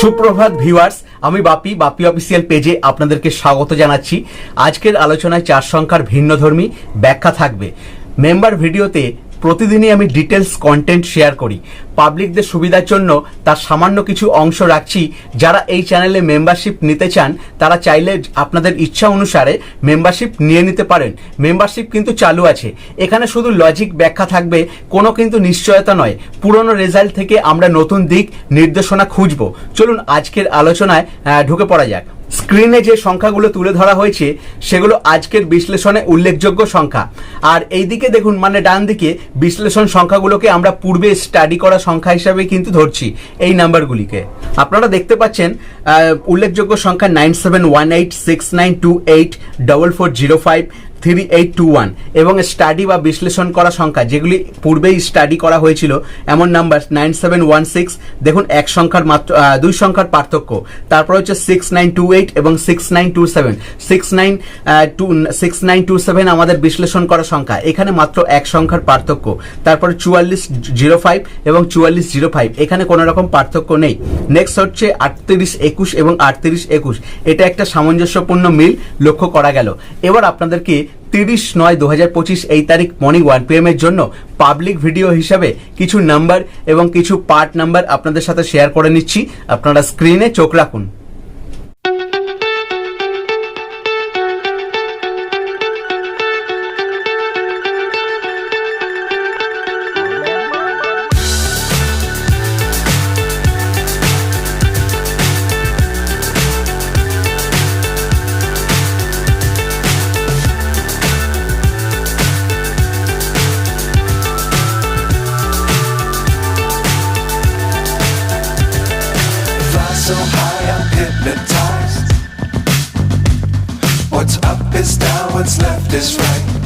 সুপ্রভাত ভিউয়ার্স, আমি বাপি বাপি অফিসিয়াল পেজে আপনাদেরকে স্বাগত জানাচ্ছি। আজকের আলোচনায় চার সংখ্যার ভিন্নধর্মী ব্যাখ্যা থাকবে। মেম্বার ভিডিওতে প্রতিদিনই আমি ডিটেলস কন্টেন্ট শেয়ার করি। পাবলিকদের সুবিধার জন্য তার সামান্য কিছু অংশ রাখছি। যারা এই চ্যানেলে মেম্বারশিপ নিতে চান, তারা চাইলে আপনাদের ইচ্ছা অনুসারে মেম্বারশিপ নিয়ে নিতে পারেন। মেম্বারশিপ কিন্তু চালু আছে। এখানে শুধু লজিক ব্যাখ্যা থাকবে, কোনো কিন্তু নিশ্চয়তা নয়। পুরনো রেজাল্ট থেকে আমরা নতুন দিক নির্দেশনা খুঁজব। চলুন আজকের আলোচনায় ঢুকে পড়া যাক। স্ক্রিনে যে সংখ্যাগুলো তুলে ধরা হয়েছে, সেগুলো আজকের বিশ্লেষণে উল্লেখযোগ্য সংখ্যা। আর এই দিকে দেখুন মানে ডান দিকে বিশ্লেষণ সংখ্যাগুলোকে আমরা পূর্বে স্টাডি করা সংখ্যা হিসাবে কিন্তু ধরছি, এই নাম্বারগুলিকে আপনারা দেখতে পাচ্ছেন উল্লেখযোগ্য সংখ্যা nine seven one eight six nine two eight double four zero five three eight two one এবং স্টাডি বা বিশ্লেষণ করা সংখ্যা, যেগুলি পূর্বেই স্টাডি করা হয়েছিল, এমন number nine seven one six দেখুন এক সংখ্যার মাত্র দুই সংখ্যার পার্থক্য। তারপর হচ্ছে সিক্স নাইন টু এইট এবং six nine two seven six nine two six nine two seven আমাদের বিশ্লেষণ করা সংখ্যা, এখানে মাত্র এক সংখ্যার পার্থক্য। তারপরে চুয়াল্লিশ জিরো ফাইভ এবং চুয়াল্লিশ জিরো ফাইভ এখানে কোনো রকম পার্থক্য নেই। নেক্সট হচ্ছে আটত্রিশ একুশ এবং আটত্রিশ একুশ। এটা একটা সামঞ্জস্যপূর্ণ মিল লক্ষ্য করা গেল। এবার আপনাদেরকে তিরিশ নয় দু হাজার পঁচিশ এই তারিখ মর্নিং ওয়ান পি এর জন্য পাবলিক ভিডিও হিসাবে কিছু নাম্বার এবং কিছু পার্ট নাম্বার আপনাদের সাথে শেয়ার করে নিচ্ছি। আপনারা স্ক্রিনে চোখ রাখুন। What's up is down, what's left is right.